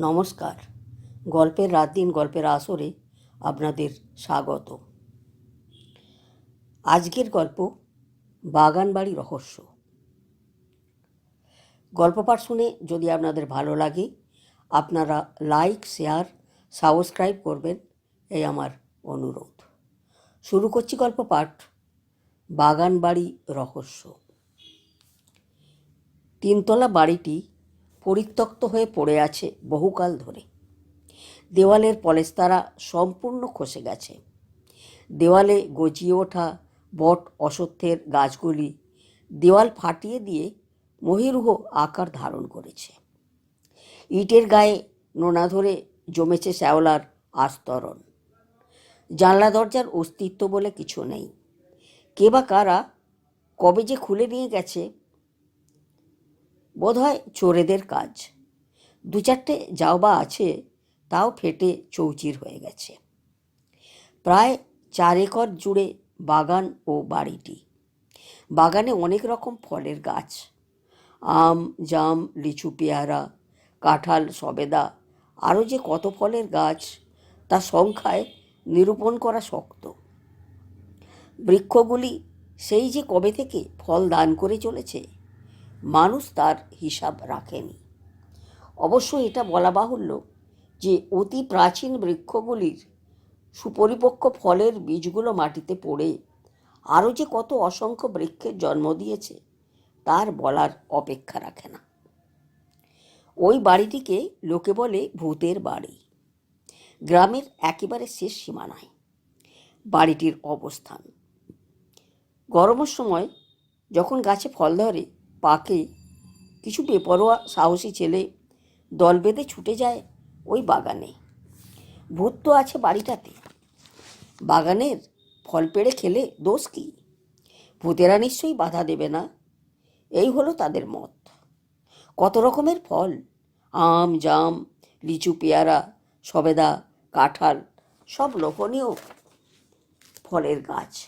নমস্কার। গল্পের রাত দিন, গল্পের আসরে আপনাদের স্বাগত আজকের গল্প বাগানবাড়ি রহস্য। গল্প পাঠ শুনে যদি আপনাদের ভালো লাগে, আপনারা লাইক, শেয়ার, সাবস্ক্রাইব করবেন এই আমার অনুরোধ। শুরু করছি গল্প পাঠ বাগানবাড়ি রহস্য। তিনতলা বাড়িটি পরিত্যক্ত হয়ে পড়ে আছে বহুকাল ধরে। দেওয়ালের পলেস্তারা সম্পূর্ণ খসে গেছে। দেওয়ালে গজিয়ে ওঠা বট অসত্যের গাছগুলি দেওয়াল ফাটিয়ে দিয়ে মহিরুহ আকার ধারণ করেছে। ইটের গায়ে নোনা ধরে জমেছে শ্যাওলার আস্তরণ। জানলা দরজার অস্তিত্ব বলে কিছু নেই। কে বা কারা কবে যে খুলে নিয়ে গেছে বোধহয় চোরেদের কাজ। দু চারটে যাও বা আছে, তাও ফেটে চৌচির হয়ে গেছে। প্রায় চার একর জুড়ে বাগান ও বাড়িটি। বাগানে অনেক রকম ফলের গাছ। আম, জাম, লিচু, পেয়ারা, কাঁঠাল, সবেদা, আরও যে কত ফলের গাছ, তা সংখ্যায় নিরূপণ করা শক্ত। বৃক্ষগুলি সেই যে কবে থেকে ফল দান করে চলেছে মানুষ তার হিসাব রাখেনি। অবশ্য এটা বলা বাহুল্য যে অতি প্রাচীন বৃক্ষগুলির সুপরিপক্ক ফলের বীজগুলো মাটিতে পড়ে আরও যে কত অসংখ্য বৃক্ষের জন্ম দিয়েছে তার বলার অপেক্ষা রাখে না। ওই বাড়িটিকে লোকে বলে ভূতের বাড়ি। গ্রামের একেবারে শেষ সীমানায় বাড়িটির অবস্থান। গরমের সময় যখন গাছে ফল ধরে পাকে। কিছু বেপরোয়া, সাহসী ছেলে দল বেঁধে ছুটে যায় ওই বাগানে। ভূত তো আছে বাড়িটাতে। বাগানের ফল পেড়ে খেলে দোষ কি? ভূতেরা নিশ্চয়ই বাধা দেবে না। এই হলো তাদের মত। কত রকমের ফল? আম, জাম, লিচু, পেয়ারা, সবেদা, কাঁঠাল, সব লোভনীয় ফলের গাছ।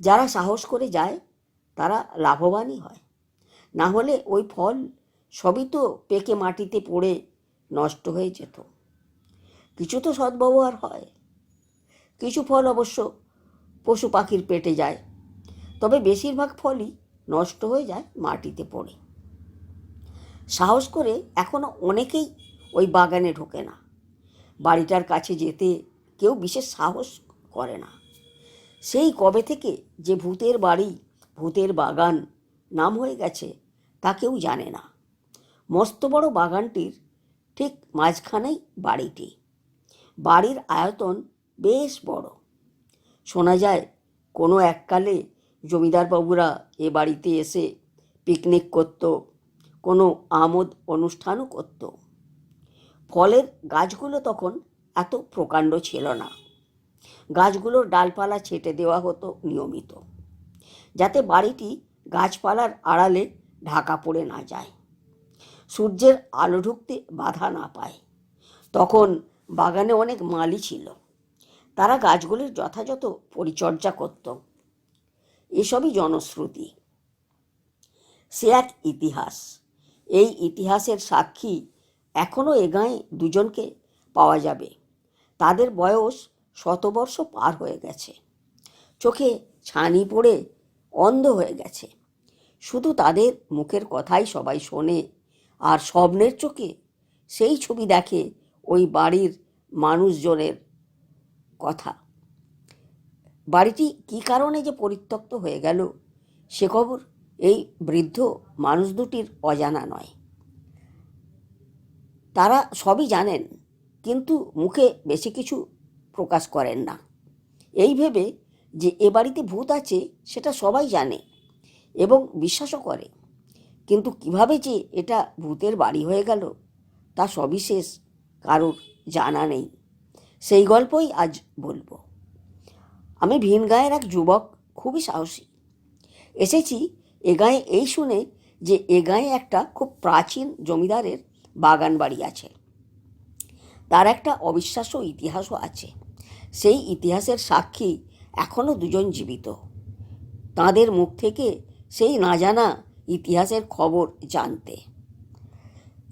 যারা সাহস করে যায়, তারা লাভবানই হয়। না হলে ওই ফল সবই তো পেকে মাটিতে পড়ে নষ্ট হয়ে যেত। কিছু তো সদ্ব্যবহার হয়। কিছু ফল অবশ্য পশু পাখির পেটে যায়, তবে বেশিরভাগ ফলই নষ্ট হয়ে যায় মাটিতে পড়ে। সাহস করে এখনও অনেকেই ওই বাগানে ঢোকে না। বাড়িটার কাছে যেতে কেউ বিশেষ সাহস করে না। সেই কবে থেকে যে ভূতের বাড়ি, ভূতের বাগান নাম হয়ে গেছে তা কেউ জানে না। মস্ত বড় বাগানটির ঠিক মাঝখানেই বাড়িটি। বাড়ির আয়তন বেশ বড়। শোনা যায়, কোনো এককালে জমিদারবাবুরা এ বাড়িতে এসে পিকনিক করত, কোনো আমোদ অনুষ্ঠানও করত। ফলের গাছগুলো তখন এত প্রকাণ্ড ছিল না। গাছগুলোর ডালপালা ছেটে দেওয়া হতো নিয়মিত। যাতে বাড়িটি গাছপালার আড়ালে ঢাকা পড়ে না যায়। সূর্যের আলো ঢুকতে বাধা না পায়। তখন বাগানে অনেক মালি ছিল। তারা গাছগুলির যথাযথ পরিচর্যা করত। এসবই জনশ্রুতি। সে এক ইতিহাস। এই ইতিহাসের সাক্ষী এখনও এ গাঁয়ে দুজনকে পাওয়া যাবে। তাদের বয়স শতবর্ষ পার হয়ে গেছে। চোখে ছানি পড়ে অন্ধ হয়ে গেছে। শুধু তাদের মুখের কথাই সবাই শোনে আর স্বপ্নের চোখে সেই ছবি দেখে ওই বাড়ির মানুষজনের কথা। বাড়িটি কী কারণে যে পরিত্যক্ত হয়ে গেল সে খবর এই বৃদ্ধ মানুষ দুটির অজানা নয়। তারা সবই জানেন কিন্তু মুখে বেশি কিছু প্রকাশ করেন না। এই ভেবে যে এ বাড়িতে ভূত আছে সেটা সবাই জানে। এবং বিশ্বাসও করে। কিন্তু কীভাবে যে এটা ভূতের বাড়ি হয়ে গেল, তা সবিশেষ কারোর জানা নেই। সেই গল্পই আজ বলব। আমি ভিন গাঁয়ের এক যুবক, খুবই সাহসী। এসেছি এ গাঁয়ে এই শুনে যে এ গাঁয়ে একটা খুব প্রাচীন জমিদারের বাগান বাড়ি আছে। তার একটা অবিশ্বাস্য ইতিহাসও আছে। সেই ইতিহাসের সাক্ষী এখনও দুজন জীবিত। তাদের মুখ থেকে সেই না জানা ইতিহাসের খবর জানতে।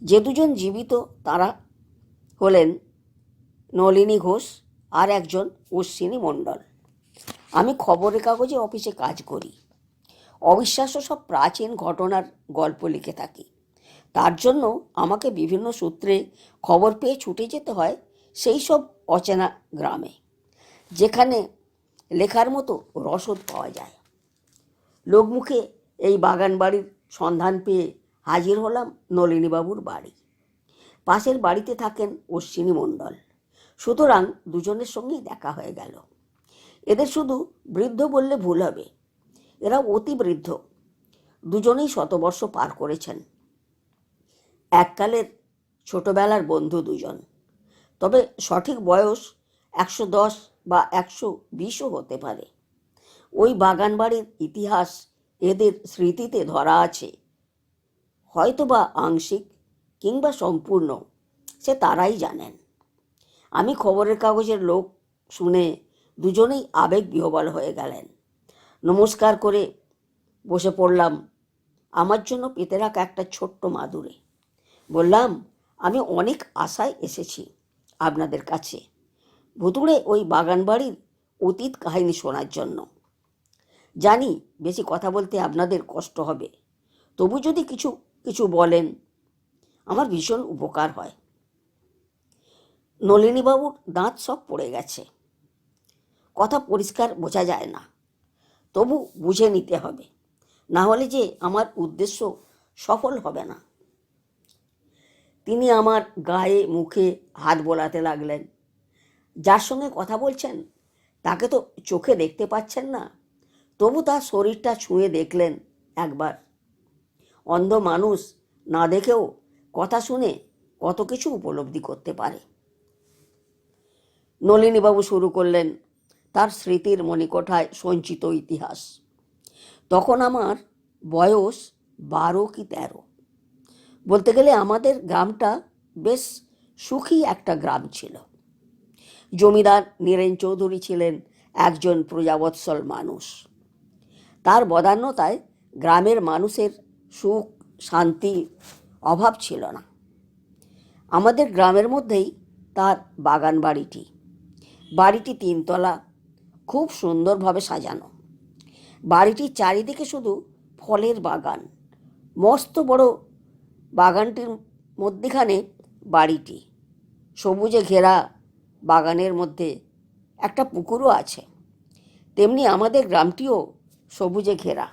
যে দুজন জীবিত তারা হলেন নলিনী ঘোষ আর একজন অশ্বিনী মণ্ডল। আমি খবরের কাগজে অফিসে কাজ করি। অবিশ্বাস্য সব প্রাচীন ঘটনার গল্প লিখে থাকি। তার জন্য আমাকে বিভিন্ন সূত্রে খবর পেয়ে ছুটে যেতে হয় সেই সব অচেনা গ্রামে, যেখানে লেখার মতো রসদ পাওয়া যায়। লোকমুখে এই বাগান বাড়ির সন্ধান পেয়ে হাজির হলাম নলিনীবাবুর বাড়ি। পাশের বাড়িতে থাকেন অশ্বিনী মণ্ডল। সুতরাং দুজনের সঙ্গেই দেখা হয়ে গেল। এদের শুধু বৃদ্ধ বললে ভুল হবে। এরা অতি বৃদ্ধ। দুজনেই শতবর্ষ পার করেছেন। এককালের ছোটবেলার বন্ধু দুজন। তবে সঠিক বয়স একশো দশ বা একশো বিশও হতে পারে। ওই বাগান বাড়ির ইতিহাস এদের স্মৃতিতে ধরা আছে। হয়তো বা আংশিক কিংবা সম্পূর্ণ, সে তারাই জানেন। আমি খবরের কাগজের লোক শুনে দুজনেই আবেগ বিহবল হয়ে গেলেন। নমস্কার করে বসে পড়লাম। আমার জন্য পেতে রাখা একটা ছোট্ট মাদুরে। বললাম, আমি অনেক আশায় এসেছি আপনাদের কাছে। ভুতুড়ে ওই বাগান বাড়ির অতীত কাহিনী শোনার জন্য। জানি বেশি কথা বলতে আপনাদের কষ্ট হবে। তবু যদি কিছু কিছু বলেন, আমার ভীষণ উপকার হয়। নলিনীবাবুর দাঁত সব পড়ে গেছে। কথা পরিষ্কার বোঝা যায় না। তবু বুঝে নিতে হবে। না হলে যে আমার উদ্দেশ্য সফল হবে না। তিনি আমার গায়ে, মুখে হাত বোলাতে লাগলেন। যার সঙ্গে কথা বলছেন, তাকে তো চোখে দেখতে পাচ্ছেন না। তবু তার শরীরটা ছুঁয়ে দেখলেন একবার। অন্ধ মানুষ না দেখেও কথা শুনে কত কিছু উপলব্ধি করতে পারে। নলিনীবাবু শুরু করলেন তার স্মৃতির মণিকোঠায় সঞ্চিত ইতিহাস। তখন আমার বয়স বারো কি তেরো। বলতে গেলে আমাদের গ্রামটা বেশ সুখী একটা গ্রাম ছিল। জমিদার নীরেন চৌধুরী ছিলেন একজন প্রজাবৎসল মানুষ। তার বদান্যতায় গ্রামের মানুষের সুখ, শান্তি, অভাব ছিল না। আমাদের গ্রামের মধ্যেই তার বাগান বাড়িটি। বাড়িটি তিনতলা, খুব সুন্দরভাবে সাজানো। বাড়িটির চারিদিকে শুধু ফলের বাগান। মস্ত বড় বাগানটির মধ্যেখানে বাড়িটি। সবুজে ঘেরা বাগানের মধ্যে একটা পুকুরও আছে। তেমনি আমাদের গ্রামটিও সবুজে ঘেরা।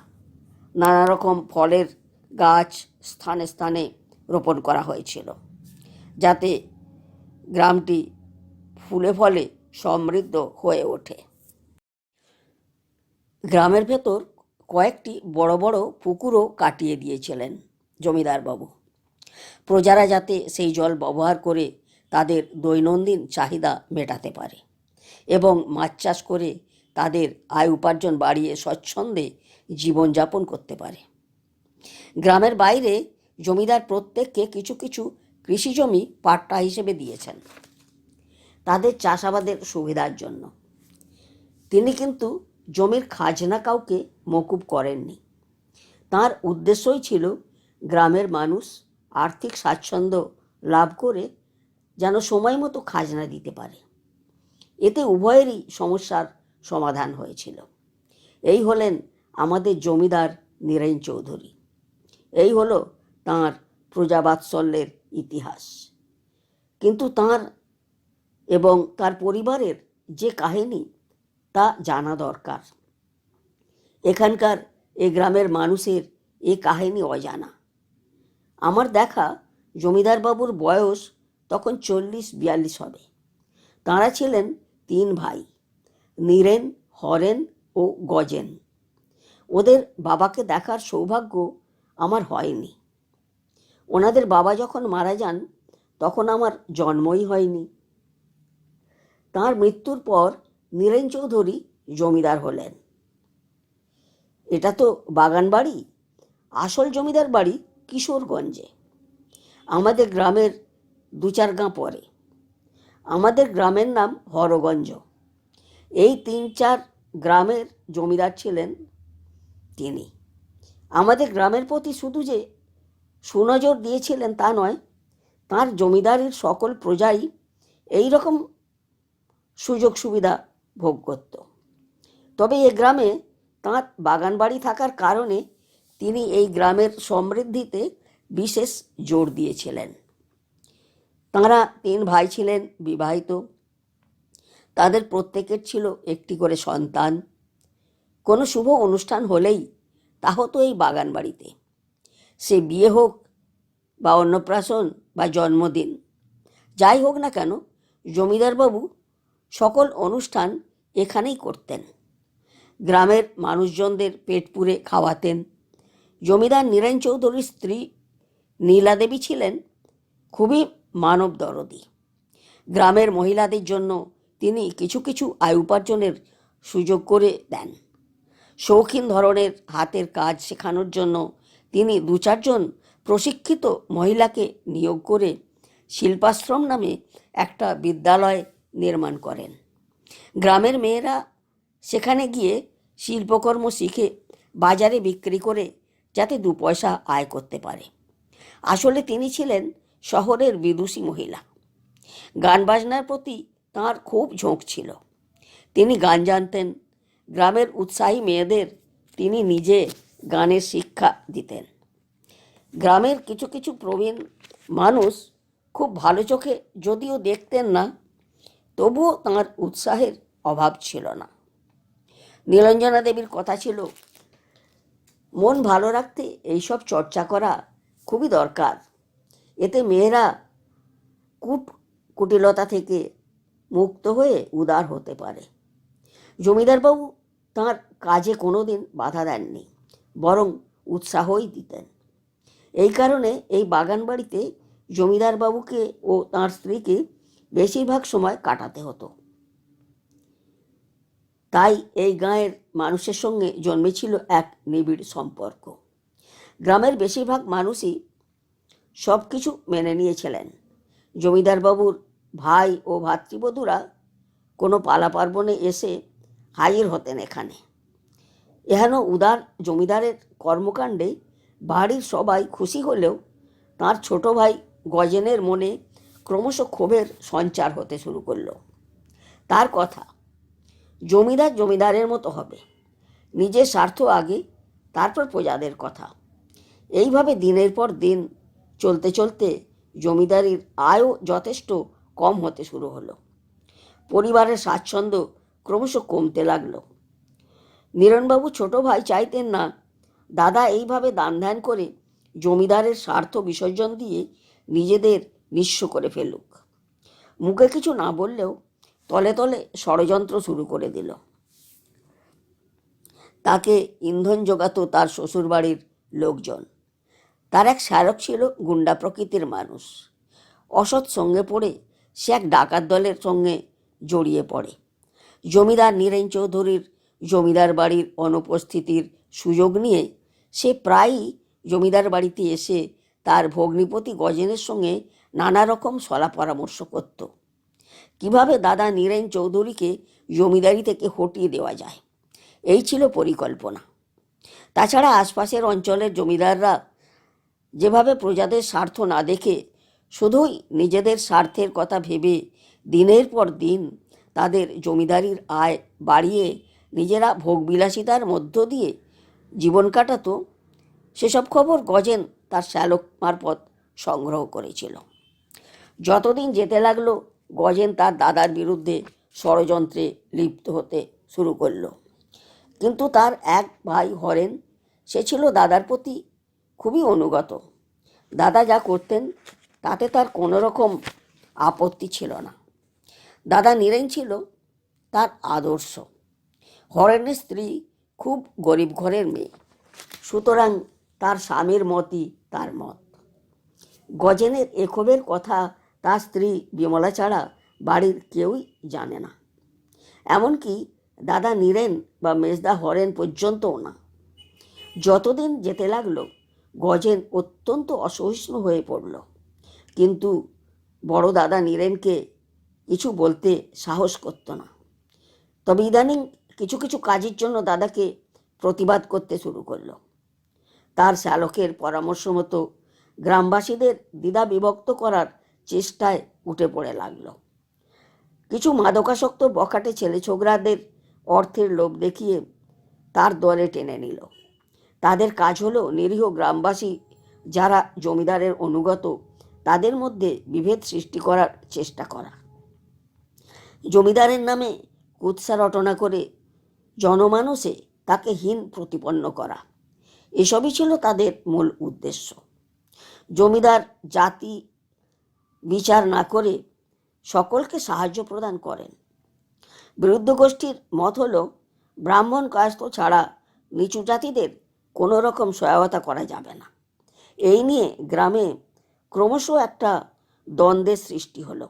নানা রকম ফলের গাছ স্থানে স্থানে রোপণ করা হয়েছিল, যাতে গ্রামটি ফুলে ফলে সমৃদ্ধ হয়ে ওঠে। গ্রামের ভেতর কয়েকটি বড় বড় পুকুরও কাটিয়ে দিয়েছিলেন জমিদারবাবু প্রজারা যাতে সেই জল ব্যবহার করে তাদের দৈনন্দিন চাহিদা মেটাতে পারে এবং মাছ চাষ করে তাদের আয় উপার্জন বাড়িয়ে স্বচ্ছন্দে জীবনযাপন করতে পারে। গ্রামের বাইরে জমিদার প্রত্যেককে কিছু কিছু কৃষি জমি পাট্টা হিসেবে দিয়েছেন। তাদের চাষাবাদের সুবিধার জন্য। তিনি কিন্তু জমির খাজনা কাউকে মকুব করেননি। তার উদ্দেশ্যই ছিল গ্রামের মানুষ আর্থিক স্বাচ্ছন্দ্য লাভ করে যেন সময় মতো খাজনা দিতে পারে। এতে উভয়েরই সমস্যার সমাধান হয়েছিল। এই হলেন আমাদের জমিদার নীরেন চৌধুরী। এই হলো তাঁর প্রজাবাৎসল্যের ইতিহাস। কিন্তু তাঁর এবং তার পরিবারের যে কাহিনী, তা জানা দরকার। এখানকার এ গ্রামের মানুষের এ কাহিনী অজানা। আমার দেখা জমিদারবাবুর বয়স তখন চল্লিশ বিয়াল্লিশ হবে। তাঁরা ছিলেন তিন ভাই। নীরেন, হরেন ও গজেন। ওদের বাবাকে দেখার সৌভাগ্য আমার হয়নি। ওনাদের বাবা যখন মারা যান, তখন আমার জন্মই হয়নি। তার মৃত্যুর পর নীরেন চৌধুরী জমিদার হলেন। এটা তো বাগান বাড়ি, আসল জমিদার বাড়ি কিশোরগঞ্জে। আমাদের গ্রামের দু চার গাঁ পরে। আমাদের গ্রামের নাম হরগঞ্জ। এই তিন চার গ্রামের জমিদার ছিলেন তিনি। আমাদের গ্রামের প্রতি শুধু যে সুনজর দিয়েছিলেন তা নয়, তার জমিদারির সকল প্রজাই এই রকম সুযোগ সুবিধা ভোগ করত। তবে এ গ্রামে তাঁর বাগান বাড়ি থাকার কারণে তিনি এই গ্রামের সমৃদ্ধিতে বিশেষ জোর দিয়েছিলেন। তাঁরা তিন ভাই ছিলেন, বিবাহিত। তাদের প্রত্যেকের ছিল একটি করে সন্তান। কোনো শুভ অনুষ্ঠান হলেই তা হতো এই বাগান বাড়িতে সে বিয়ে হোক বা অন্নপ্রাশন বা জন্মদিন, যাই হোক না কেন, জমিদারবাবু সকল অনুষ্ঠান এখানেই করতেন। গ্রামের মানুষজনদের পেট পুরে খাওয়াতেন। জমিদার নীরেন চৌধুরীর স্ত্রী নীলা দেবী ছিলেন খুবই মানব দরদি গ্রামের মহিলাদের জন্য তিনি কিছু কিছু আয় উপার্জনের সুযোগ করে দেন। শৌখিন ধরনের হাতের কাজ শেখানোর জন্য তিনি দু চারজন প্রশিক্ষিত মহিলাকে নিয়োগ করে শিল্পাশ্রম নামে একটা বিদ্যালয় নির্মাণ করেন। গ্রামের মেয়েরা সেখানে গিয়ে শিল্পকর্ম শিখে বাজারে বিক্রি করে যাতে দু পয়সা আয় করতে পারে। আসলে তিনি ছিলেন শহরের বিদুষী মহিলা। গান বাজনার প্রতি তাঁর খুব ঝোঁক ছিল। তিনি গান জানতেন। গ্রামের উৎসাহী মেয়েদের তিনি নিজে গানের শিক্ষা দিতেন। গ্রামের কিছু কিছু প্রবীণ মানুষ খুব ভালো চোখে যদিও দেখতেন না, তবুও তাঁর উৎসাহের অভাব ছিল না। নীলঞ্জনা দেবীর কথা ছিল, মন ভালো রাখতে এইসব চর্চা করা খুবই দরকার। এতে মেয়েরা কূট কুটিলতা থেকে মুক্ত হয়ে উদার হতে পারে। জমিদারবাবু তাঁর কাজে কোনো দিন বাধা দেননি, বরং উৎসাহই দিতেন। এই কারণে এই বাগান বাড়িতে জমিদারবাবুকে ও তাঁর স্ত্রীকে বেশিরভাগ সময় কাটাতে হতো। তাই এই গাঁয়ের মানুষের সঙ্গে জন্মেছিল এক নিবিড় সম্পর্ক। গ্রামের বেশিরভাগ মানুষই সব কিছু মেনে নিয়েছিলেন। জমিদারবাবুর ভাই ও ভাতৃবধূরা কোনো পালা পার্বণে এসে হাজির হতেন এখানে। এহেন উদার জমিদারের কর্মকাণ্ডে বাড়ির সবাই খুশি হলেও তার ছোট ভাই গজেনের মনে ক্রমশ ক্ষোভের সঞ্চার হতে শুরু করল। তার কথা, জমিদার জমিদারের মতো হবে। নিজের স্বার্থ আগে, তারপর প্রজাদের কথা। এইভাবে দিনের পর দিন চলতে চলতে জমিদারির আয়ও যথেষ্ট কম হতে শুরু হলো। পরিবারের স্বাচ্ছন্দ্য ক্রমশ কমতে লাগল। নীরণবাবু ছোট ভাই চাইতেন না, দাদা এইভাবে দান ধ্যান করে জমিদারের স্বার্থ বিসর্জন দিয়ে নিজেদের নিঃস্ব করে ফেলুক। মুখে কিছু না বললেও তলে তলে ষড়যন্ত্র শুরু করে দিল। তাকে ইন্ধন জোগাতো তার শ্বশুরবাড়ির লোকজন। তার এক স্মারক ছিল গুন্ডা প্রকৃতির মানুষ। অসৎ সঙ্গে পড়ে সে এক ডাকাত দলের সঙ্গে জড়িয়ে পড়ে। জমিদার নীরেন চৌধুরীর জমিদার বাড়ির অনুপস্থিতির সুযোগ নিয়ে সে প্রায়ই জমিদার বাড়িতে এসে তার ভগ্নিপতি গজেনের সঙ্গে নানা রকম সলা পরামর্শ করত। কীভাবে দাদা নীরেন চৌধুরীকে জমিদারি থেকে হটিয়ে দেওয়া যায়, এই ছিল পরিকল্পনা। তাছাড়া আশপাশের অঞ্চলের জমিদাররা যেভাবে প্রজাদের স্বার্থ না দেখে শুধুই নিজেদের স্বার্থের কথা ভেবে দিনের পর দিন তাদের জমিদারির আয় বাড়িয়ে নিজেরা ভোগবিলাসিতার মধ্য দিয়ে জীবন কাটাতো, সেসব খবর গজেন তার শ্যালক মারফত সংগ্রহ করেছিল। যতদিন যেতে লাগল, গজেন তার দাদার বিরুদ্ধে ষড়যন্ত্রে লিপ্ত হতে শুরু করল। কিন্তু তার এক ভাই হরেন, সে ছিল দাদার প্রতি খুবই অনুগত। দাদা যা করতেন তাতে তার কোনো রকম আপত্তি ছিল না। দাদা নীরেন ছিল তার আদর্শ। হরেনের স্ত্রী খুব গরিব ঘরের মেয়ে। সুতরাং তার স্বামীর মতই তার মত। গজেনের এখবের কথা তার স্ত্রী বিমলা ছাড়া বাড়ির কেউই জানে না। এমনকি দাদা নীরেন বা মেজদা হরেন পর্যন্তও না। যতদিন যেতে লাগল, গজেন অত্যন্ত অসহিষ্ণু হয়ে পড়ল। কিন্তু বড় দাদা নীরেনকে কিছু বলতে সাহস করতো না। তবে ইদানিং কিছু কিছু কাজের জন্য দাদাকে প্রতিবাদ করতে শুরু করল। তার শ্যালকের পরামর্শ মতো গ্রামবাসীদের দ্বিধা বিভক্ত করার চেষ্টায় উঠে পড়ে লাগল। কিছু মাদকাসক্ত বখাটে ছেলে ছোকরাদের অর্থের লোভ দেখিয়ে তার দলে টেনে নিল। তাদের কাজ হলো নিরীহ গ্রামবাসী যারা জমিদারের অনুগত তাদের মধ্যে বিভেদ সৃষ্টি করার চেষ্টা করা। জমিদারের নামে কুৎসা রটনা করে জনমানসে তাকে হীন প্রতিপন্ন করা। এসবই ছিল তাদের মূল উদ্দেশ্য। জমিদার জাতি বিচার না করে সকলকে সাহায্য প্রদান করেন। বিরুদ্ধ গোষ্ঠীর মত হল, ব্রাহ্মণ কায়স্থ ছাড়া নিচু জাতিদের কোনো রকম সহায়তা করা যাবে না। এই নিয়ে গ্রামে ক্রমশ একটা দ্বন্দ্বের সৃষ্টি হলো।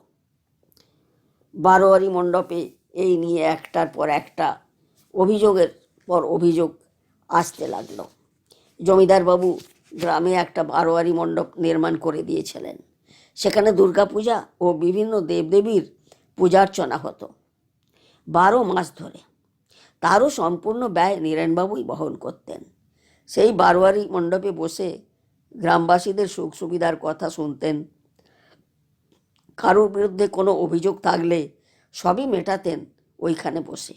বারোয়ারি মণ্ডপে এই নিয়ে একটার পর একটা অভিযোগের পর অভিযোগ আসতে লাগল। জমিদারবাবু গ্রামে একটা বারোয়ারি মণ্ডপ নির্মাণ করে দিয়েছিলেন। সেখানে দুর্গাপূজা ও বিভিন্ন দেবদেবীর পূজার্চনা হতো। বারো মাস ধরে তারও সম্পূর্ণ ব্যয় নীরেনবাবুই বহন করতেন। সেই বারোয়ারি মণ্ডপে বসে গ্রামবাসীদের সুখ সুবিধার কথা শুনতেন। কারোর বিরুদ্ধে কোনো অভিযোগ থাকলে সবই মেটাতেন ওইখানে বসে।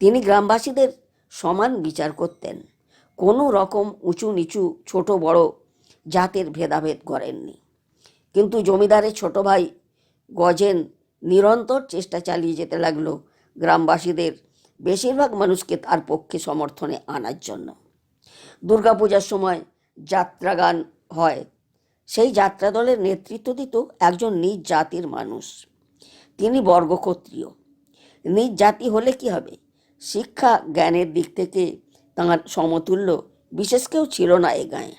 তিনি গ্রামবাসীদের সমান বিচার করতেন। কোনো রকম উঁচু নিচু ছোট বড় জাতের ভেদাভেদ করেননি। কিন্তু জমিদারের ছোট ভাই গজেন নিরন্তর চেষ্টা চালিয়ে যেতে লাগল গ্রামবাসীদের বেশিরভাগ মানুষকে তার পক্ষে সমর্থনে আনার জন্য। দুর্গাপূজার সময় যাত্রাগান হয়। সেই যাত্রা দলের নেতৃত্ব দিত একজন নিজ জাতির মানুষ। তিনি বর্গক্ষত্রিয়। নিজ জাতি হলে কি হবে? শিক্ষা জ্ঞানের দিক থেকে তাঁর সমতুল্য, বিশেষ কেউ ছিল না এ গায়ে।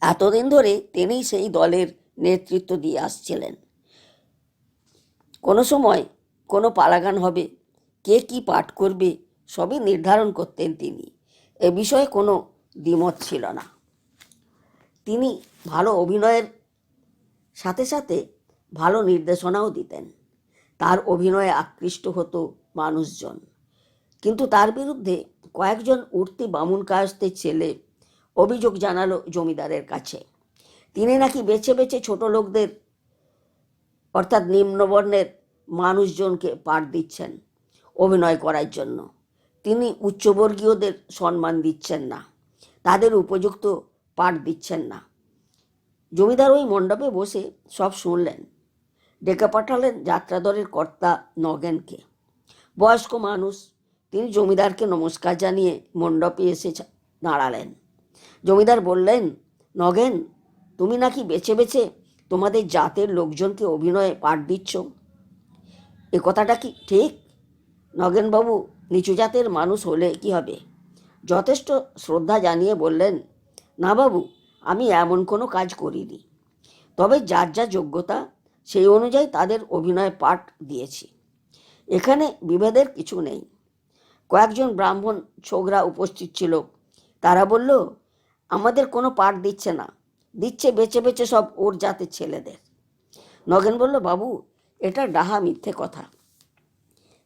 এতদিন ধরে তিনি সেই দলের নেতৃত্ব দিয়ে আসছিলেন। কোনো সময় কোনো পালাগান হবে, কে কি পাঠ করবে, সবই নির্ধারণ করতেন তিনি। এ বিষয়ে কোনো দ্বিমত ছিল না। তিনি ভালো অভিনয়ের সাথে সাথে ভালো নির্দেশনাও দিতেন। তার অভিনয়ে আকৃষ্ট হতো মানুষজন। কিন্তু তার বিরুদ্ধে কয়েকজন উঠতি বামুন কায়স্তের ছেলে অভিযোগ জানালো জমিদারের কাছে। তিনি নাকি বেছে বেছে ছোট লোকদের, অর্থাৎ নিম্নবর্ণের মানুষজনকে পাঠ দিচ্ছেন অভিনয় করার জন্য। তিনি উচ্চবর্গীয়দের সম্মান দিচ্ছেন না। তাদের উপযুক্ত পাঠ দিচ্ছেন না। জমিদার ওই মণ্ডপে বসে সব শুনলেন। ডেকে পাঠালেন যাত্রাদলের কর্তা নগেনকে। বয়স্ক মানুষ, তিনি জমিদারকে নমস্কার জানিয়ে মণ্ডপে এসে দাঁড়ালেন। জমিদার বললেন, নগেন, তুমি নাকি বেছে বেছে তোমাদের জাতের লোকজনকে অভিনয়ে পাঠ দিচ্ছ? এ কথাটা কি ঠিক? নগেনবাবু নিচু জাতের মানুষ হলে কি হবে? যথেষ্ট শ্রদ্ধা জানিয়ে বললেন, না বাবু, আমি এমন কোনো কাজ করিনি। তবে যার যা যোগ্যতা, সেই অনুযায়ী তাদের অভিনয় পাঠ দিয়েছি। এখানে বিভেদের কিছু নেই। কয়েকজন ব্রাহ্মণ ছোকরা উপস্থিত ছিল। তারা বলল, আমাদের কোনো পাঠ দিচ্ছে না। দিচ্ছে বেছে বেছে সব ওর জাতের ছেলেদের। নগেন বলল, বাবু, এটা ডাহা মিথ্যে কথা।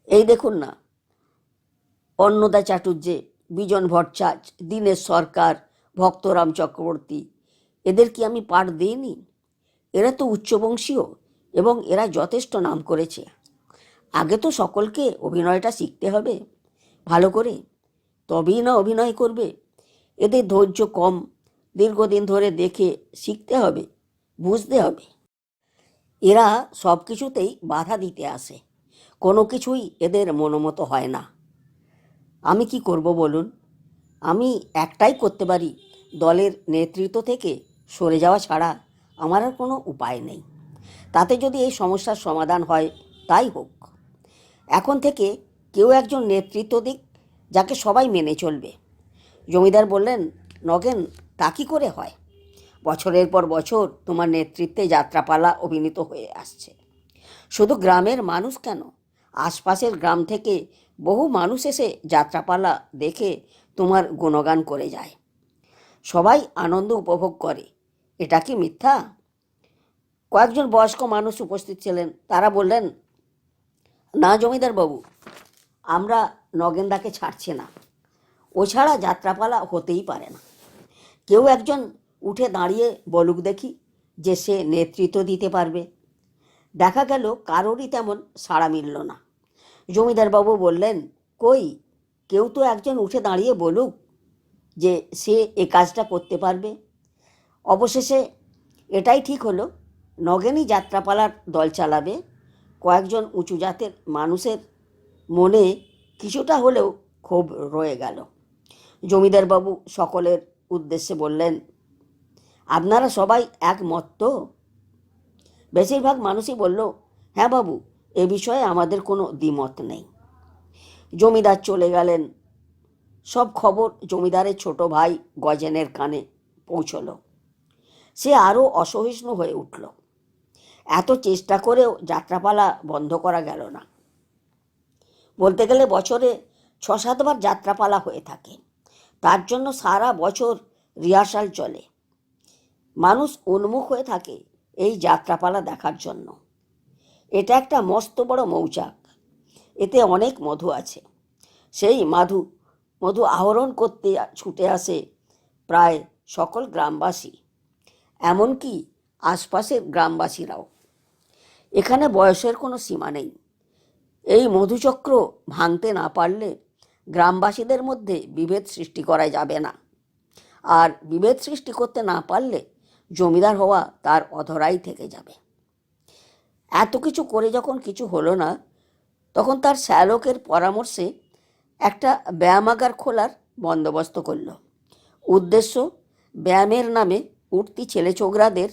এই দেখুন না, অন্নদা চাটুর্যে বিজন ভট্টাচ, দীনেশ সরকার, ভক্তরাম চক্রবর্তী। এদের কি আমি পাঠ দিইনি? এরা তো উচ্চবংশীয় এবং এরা যথেষ্ট নাম করেছে। আগে তো সকলকে অভিনয়টা শিখতে হবে, ভালো করে। তবেই না অভিনয় করবে। এদের ধৈর্য কম, দীর্ঘদিন ধরে দেখে শিখতে হবে, বুঝতে হবে। এরা সব কিছুতেই বাধা দিতে আসে, কোনো কিছুই এদের মনোমতো হয় না। আমি কি করব বলুন? আমি একটাই করতে পারি, দলের নেতৃত্ব থেকে সরে যাওয়া ছাড়া আমার আর কোনো উপায় নেই। তাতে যদি এই সমস্যার সমাধান হয়, তাই হোক। এখন থেকে কেউ একজন নেতৃত্ব দিক, যাকে সবাই মেনে চলবে। জমিদার বললেন, নগেন, তা কী করে হয়? বছরের পর বছর তোমার নেতৃত্বে যাত্রাপালা অভিনীত হয়ে আসছে। শুধু গ্রামের মানুষ কেন? আশপাশের গ্রাম থেকে বহু মানুষ এসে যাত্রাপালা দেখে তোমার গুণগান করে যায়। সবাই আনন্দ উপভোগ করে। এটা কি মিথ্যা? কয়েকজন বয়স্ক মানুষ উপস্থিত ছিলেন। তারা বললেন, না জমিদার বাবু, আমরা নগেনদাকে ছাড়ছি না। ও ছাড়া যাত্রাপালা হতেই পারে না। কেউ একজন উঠে দাঁড়িয়ে বলুক দেখি যে সে নেতৃত্ব দিতে পারবে। দেখা গেল কারোরই তেমন সাড়া মিলল না। জমিদারবাবু বললেন, কই, কেউ তো একজন উঠে দাঁড়িয়ে বলুক যে সে এ কাজটা করতে পারবে। অবশেষে এটাই ঠিক হলো নগেনই যাত্রাপালার দল চালাবে, কয়েকজন উঁচু জাতের মানুষের মনে কিছুটা হলেও ক্ষোভ রয়ে গেল। জমিদারবাবু সকলের উদ্দেশ্যে বললেন, আপনারা সবাই একমত তো? বেশিরভাগ মানুষই বলল হ্যাঁ বাবু এ বিষয়ে আমাদের কোনো দ্বিমত নেই। জমিদার চলে গেলেন। সব খবর জমিদারের ছোট ভাই গজেনের কানে পৌঁছলো। সে আরও অসহিষ্ণু হয়ে উঠল। এত চেষ্টা করেও যাত্রাপালা বন্ধ করা গেল না। বলতে গেলে বছরে ছ সাতবার যাত্রাপালা হয়ে থাকে। তার জন্য সারা বছর রিহার্সাল চলে। মানুষ উন্মুখ হয়ে থাকে এই যাত্রাপালা দেখার জন্য। এটা একটা মস্ত বড় মৌচাক। এতে অনেক মধু আছে। সেই মাধু, মধু আহরণ করতে ছুটে আসে প্রায় সকল গ্রামবাসী, এমনকি আশপাশের গ্রামবাসীরাও। এখানে বয়সের কোনো সীমা নেই। এই মধুচক্র ভাঙতে না পারলে গ্রামবাসীদের মধ্যে বিভেদ সৃষ্টি করা যাবে না। আর বিভেদ সৃষ্টি করতে না পারলে জমিদার হওয়া তার অধরাই থেকে যাবে। এত কিছু করে যখন কিছু হলো না, তখন তার শ্যালকের পরামর্শে একটা ব্যায়ামাগার খোলার বন্দোবস্ত করল। উদ্দেশ্য, ব্যায়ামের নামে উঠতি ছেলে ছোকরাদের,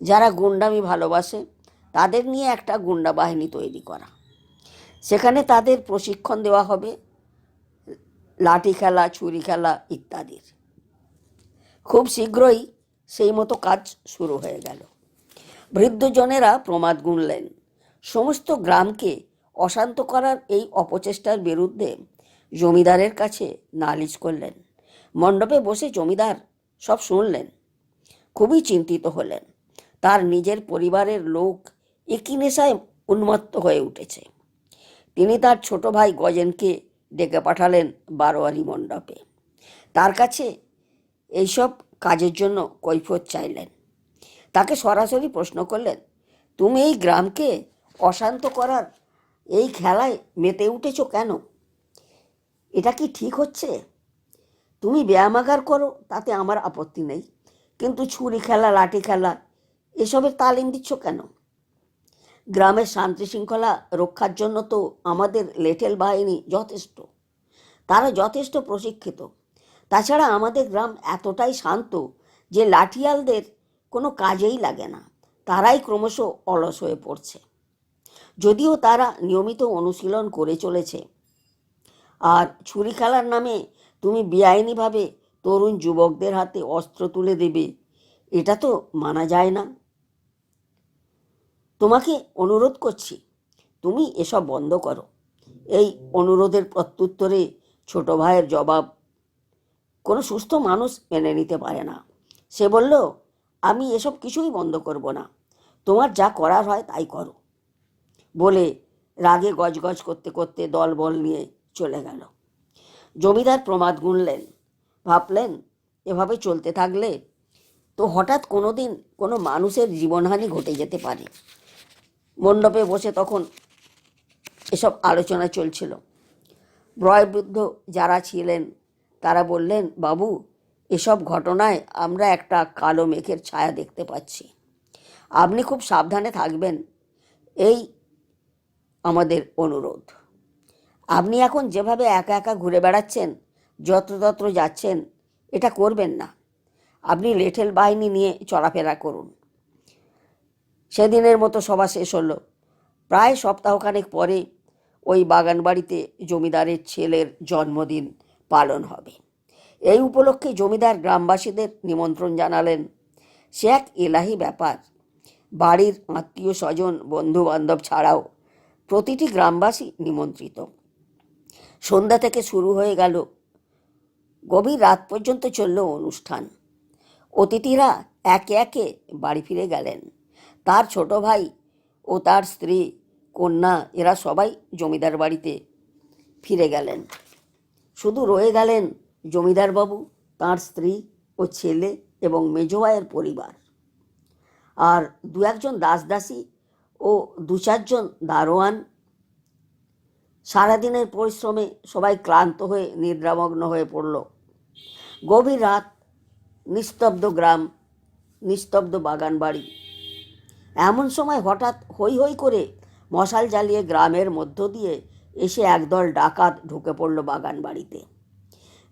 যারা গুন্ডামি ভালোবাসে, তাদের নিয়ে একটা গুন্ডা বাহিনী তৈরি করা। সেখানে তাদের প্রশিক্ষণ দেওয়া হবে, লাঠি খেলা, ছুরি খেলা ইত্যাদির। খুব শীঘ্রই সেই মতো কাজ শুরু হয়ে গেল। বৃদ্ধজনেরা প্রমাদ গুনলেন। সমস্ত গ্রামকে অশান্ত করার এই অপচেষ্টার বিরুদ্ধে জমিদারের কাছে নালিশ করলেন। মণ্ডপে বসে জমিদার সব শুনলেন, খুবই চিন্তিত হলেন। তার নিজের পরিবারের লোক একই নেশায় উন্মত্ত হয়ে উঠেছে। তিনি তার ছোট ভাই গজেনকে ডেকে পাঠালেন বারোয়ারি মণ্ডপে। তার কাছে এইসব কাজের জন্য কৈফত চাইলেন। তাকে সরাসরি প্রশ্ন করলেন, তুমি এই গ্রামকে অশান্ত করার এই খেলায় মেতে উঠেছ কেন? এটা কি ঠিক হচ্ছে? তুমি ব্যায়ামাগার করো, তাতে আমার আপত্তি নেই। কিন্তু ছুরি খেলা, লাঠি খেলা, এসবের তালিম দিচ্ছ কেন? গ্রামের শান্তি শৃঙ্খলা রক্ষার জন্য তো আমাদের লেটেল বাহিনী যথেষ্ট। তারা যথেষ্ট প্রশিক্ষিত। তাছাড়া আমাদের গ্রাম এতটাই শান্ত যে লাঠিয়ালদের কোনো কাজেই লাগে না। তারাই ক্রমশ অলস হয়ে পড়ছে। যদিও তারা নিয়মিত অনুশীলন করে চলেছে। আর ছুরি খেলার নামে তুমি বেআইনিভাবে তরুণ যুবকদের হাতে অস্ত্র তুলে দেবে, এটা তো মানা যায় না। তোমাকে অনুরোধ করছি, তুমি এসব বন্ধ করো। এই অনুরোধের প্রত্যুত্তরে ছোট ভাইয়ের জবাব, কোনো সুস্থ মানুষ মেনে নিতে পারে না। সে বলল আমি এসব কিছুই বন্ধ করব না। তোমার যা করার হয় তাই করো। বলে রাগে গজগজ করতে করতে দল বল নিয়ে চলে গেল। জমিদার প্রমাদ গুনলেন, ভাবলেন, এভাবে চলতে থাকলে তো হঠাৎ কোনো দিন কোনো মানুষের জীবনহানি ঘটে যেতে পারে। মণ্ডপে বসে তখন এসব আলোচনা চলছিল। বৃদ্ধ যারা ছিলেন, তারা বললেন, বাবু এসব ঘটনায় আমরা একটা কালো মেঘের ছায়া দেখতে পাচ্ছি। আপনি খুব সাবধানে থাকবেন। এই আমাদের অনুরোধ। আপনি এখন যেভাবে একা একা ঘুরে বেড়াচ্ছেন, যত্রতত্র যাচ্ছেন, এটা করবেন না। আপনি লেঠেল বাহিনী নিয়ে চলাফেরা করুন। সেদিনের মতো সভা শেষ হলো। প্রায় সপ্তাহখানেক পরে ওই বাগান বাড়িতে জমিদারের ছেলের জন্মদিন পালন হবে। এই উপলক্ষে জমিদার গ্রামবাসীদের নিমন্ত্রণ জানালেন। সে এক এলাহি ব্যাপার। বাড়ির আত্মীয় স্বজন বন্ধু বান্ধব ছাড়াও প্রতিটি গ্রামবাসী নিমন্ত্রিত। সন্ধ্যা থেকে শুরু হয়ে গেল। গভীর রাত পর্যন্ত চলল অনুষ্ঠান। অতিথিরা একে একে বাড়ি ফিরে গেলেন। তার ছোট ভাই ও তার স্ত্রী, কন্যা, এরা সবাই জমিদার বাড়িতে ফিরে গেলেন। শুধু রয়ে গেলেন জমিদারবাবু তার স্ত্রী ও ছেলে এবং মেজভাইয়ের পরিবার। আর দু একজন দাসদাসী ও দু চারজন দারোয়ান। সারাদিনের পরিশ্রমে সবাই ক্লান্ত হয়ে নিদ্রামগ্ন হয়ে পড়ল। গভীর রাত, নিস্তব্ধ গ্রাম, নিস্তব্ধ বাগান বাড়ি এমন সময় হঠাৎ হই হই করে মশাল জ্বালিয়ে গ্রামের মধ্য দিয়ে এসে একদল ডাকাত ঢুকে পড়ল বাগান বাড়িতে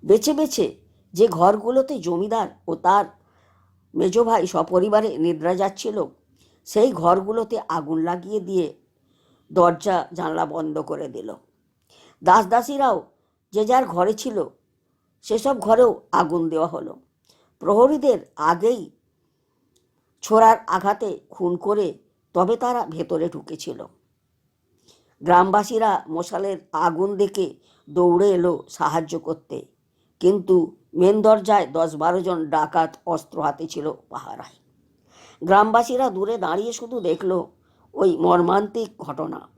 বেছে বেছে যে ঘরগুলোতে জমিদার ও তার মেজ ভাই সপরিবারে নিদ্রা যাচ্ছিল, সেই ঘরগুলোতে আগুন লাগিয়ে দিয়ে দরজা জানলা বন্ধ করে দিল। দাস দাসীরাও যে যার ঘরে ছিল, সেসব ঘরেও আগুন দেওয়া হলো। প্রহরীদের আগেই ছোড়ার আঘাতে খুন করে তবে তারা ভেতরে ঢুকেছিল। গ্রামবাসীরা মশালের আগুন দেখে দৌড়ে এলো সাহায্য করতে। কিন্তু মেন দরজায় দশ বারো জন ডাকাত অস্ত্র হাতে ছিল পাহারায়। গ্রামবাসীরা দূরে দাঁড়িয়ে শুধু দেখল ওই মর্মান্তিক ঘটনা।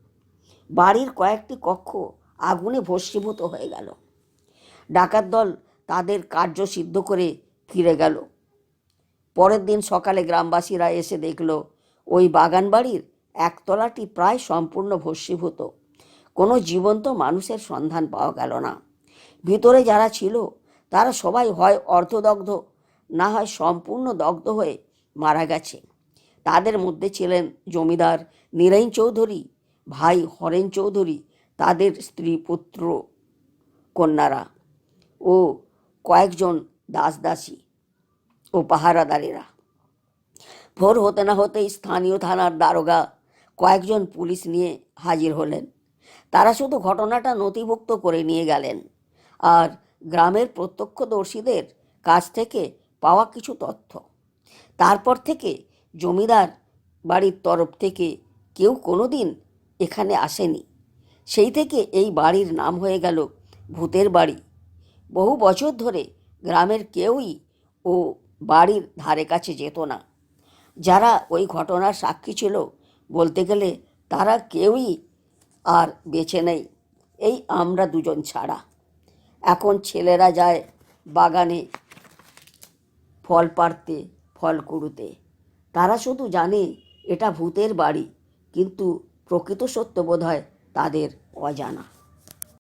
বাড়ির কয়েকটি কক্ষ আগুনে ভস্মীভূত হয়ে গেল। ডাকাত দল তাদের কার্য সিদ্ধ করে ফিরে গেল। পরের দিন সকালে গ্রামবাসীরা এসে দেখল, ওই বাগান বাড়ির একতলাটি প্রায় সম্পূর্ণ ভস্মীভূত। কোনো জীবন্ত মানুষের সন্ধান পাওয়া গেল না। ভিতরে যারা ছিল, তারা সবাই হয় অর্ধদগ্ধ, না হয় সম্পূর্ণ দগ্ধ হয়ে মারা গেছে। তাদের মধ্যে ছিলেন জমিদার নীরাইন চৌধুরী, ভাই হরেন চৌধুরী, তাদের স্ত্রী পুত্র কন্যারা ও কয়েকজন দাসদাসী ও পাহারাদারেরা। ভোর হতে না হতেই স্থানীয় থানার দারোগা কয়েকজন পুলিশ নিয়ে হাজির হলেন। তারা শুধু ঘটনাটা নথিভুক্ত করে নিয়ে গেলেন। আর গ্রামের প্রত্যক্ষদর্শীদের কাছ থেকে পাওয়া কিছু তথ্য। তারপর থেকে জমিদার বাড়ির তরফ থেকে কেউ কোনো দিন এখানে আসেনি। সেই থেকে এই বাড়ির নাম হয়ে গেল ভূতের বাড়ি। বহু বছর ধরে গ্রামের কেউই ও বাড়ির ধারে কাছে যেত না। যারা ওই ঘটনার সাক্ষী ছিল বলতে গেলে তারা কেউই আর বেছে নেই। এই আমরা দুজন ছাড়া। এখন ছেলেরা যায় বাগানে ফল পাড়তে, ফল কুড়ুতে। তারা শুধু জানে এটা ভূতের বাড়ি, কিন্তু প্রকৃত সত্য বোধ হয় তাদের অজানা।